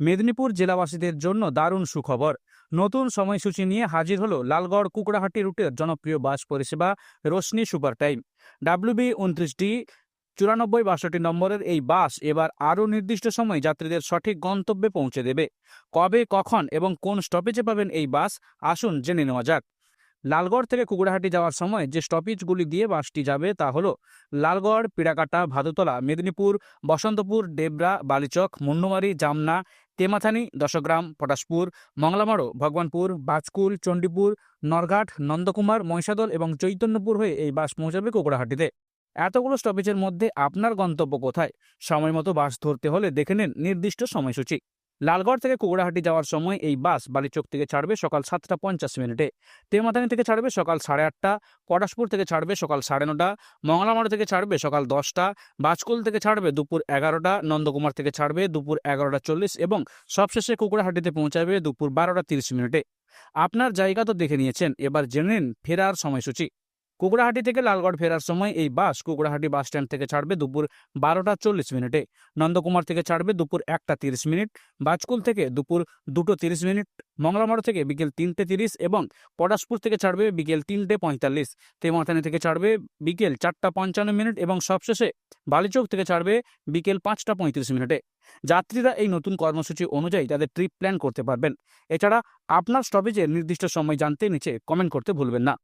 মেদিনীপুর জেলাবাসীদের জন্য দারুণ সুখবর। নতুন সময়সূচি নিয়ে হাজির হলো লালগড় কুকড়াহাটি রুটের জনপ্রিয় বাস পরিষেবা রোশনি সুপার টাইম। ডাব্লিউবি উনত্রিশটি চুরানব্বই বাষট্টি নম্বরের এই বাস এবার আরও নির্দিষ্ট সময় যাত্রীদের সঠিক গন্তব্যে পৌঁছে দেবে। কবে, কখন এবং কোন স্টপেজে পাবেন এই বাস আসুন জেনে নেওয়া যাক। লালগড় থেকে কুকুড়াহাটি যাওয়ার সময় যে স্টপেজগুলি দিয়ে বাসটি যাবে তা হলো লালগড়, পিড়াকাটা, ভাদুতলা, মেদিনীপুর, বসন্তপুর, ডেবরা, বালিচক মুন্নুমারি জামনা, তেমাথানি, দশগ্রাম, পটাশপুর, মংলামারো, ভগবানপুর, বাজকুল, চণ্ডীপুর, নরঘাট, নন্দকুমার, মহিষাদল এবং চৈতন্যপুর হয়ে এই বাস পৌঁছাবে কুকুড়াহাটিতে এতগুলো স্টপেজের মধ্যে আপনার গন্তব্য কোথায়? সময় মতো বাস ধরতে হলে দেখে নিন নির্দিষ্ট সময়সূচি। লালগড় থেকে কুকুড়াহাটি যাওয়ার সময় এই বাস বালিচক থেকে ছাড়বে সকাল সাতটা পঞ্চাশ মিনিটে। তেমাতানি থেকে ছাড়বে সকাল সাড়ে আটটা, পটাশপুর থেকে ছাড়বে সকাল সাড়ে নটা, মংলামারো থেকে ছাড়বে সকাল দশটা বাজকুল থেকে ছাড়বে দুপুর এগারোটা, নন্দকুমার থেকে ছাড়বে দুপুর এগারোটা চল্লিশ এবং সবশেষে কুকুড়াহাটিতে পৌঁছাবে দুপুর বারোটা তিরিশ মিনিটে। আপনার জায়গা তো দেখে নিয়েছেন, এবার জেনে নিন ফেরার সময়সূচি। কুকুড়াহাটি থেকে লালগড় ফেরার সময় এই বাস কুকুড়াহাটি বাস স্ট্যান্ড থেকে ছাড়বে দুপুর বারোটা চল্লিশ মিনিটে, নন্দকুমার থেকে ছাড়বে দুপুর একটা তিরিশ মিনিট, বাজকুল থেকে দুপুর দুটো তিরিশ মিনিট, মংলামারো থেকে বিকেল তিনটে তিরিশ এবং পটাশপুর থেকে ছাড়বে বিকেল তিনটে পঁয়তাল্লিশ, তেমাথানি থেকে ছাড়বে বিকেল চারটা পঞ্চান্ন মিনিট এবং সবশেষে বালিচক থেকে ছাড়বে বিকেল পাঁচটা পঁয়ত্রিশ মিনিটে। যাত্রীরা এই নতুন কর্মসূচি অনুযায়ী তাদের ট্রিপ প্ল্যান করতে পারবেন। এছাড়া আপনার স্টপেজের নির্দিষ্ট সময় জানতে নিচে কমেন্ট করতে ভুলবেন না।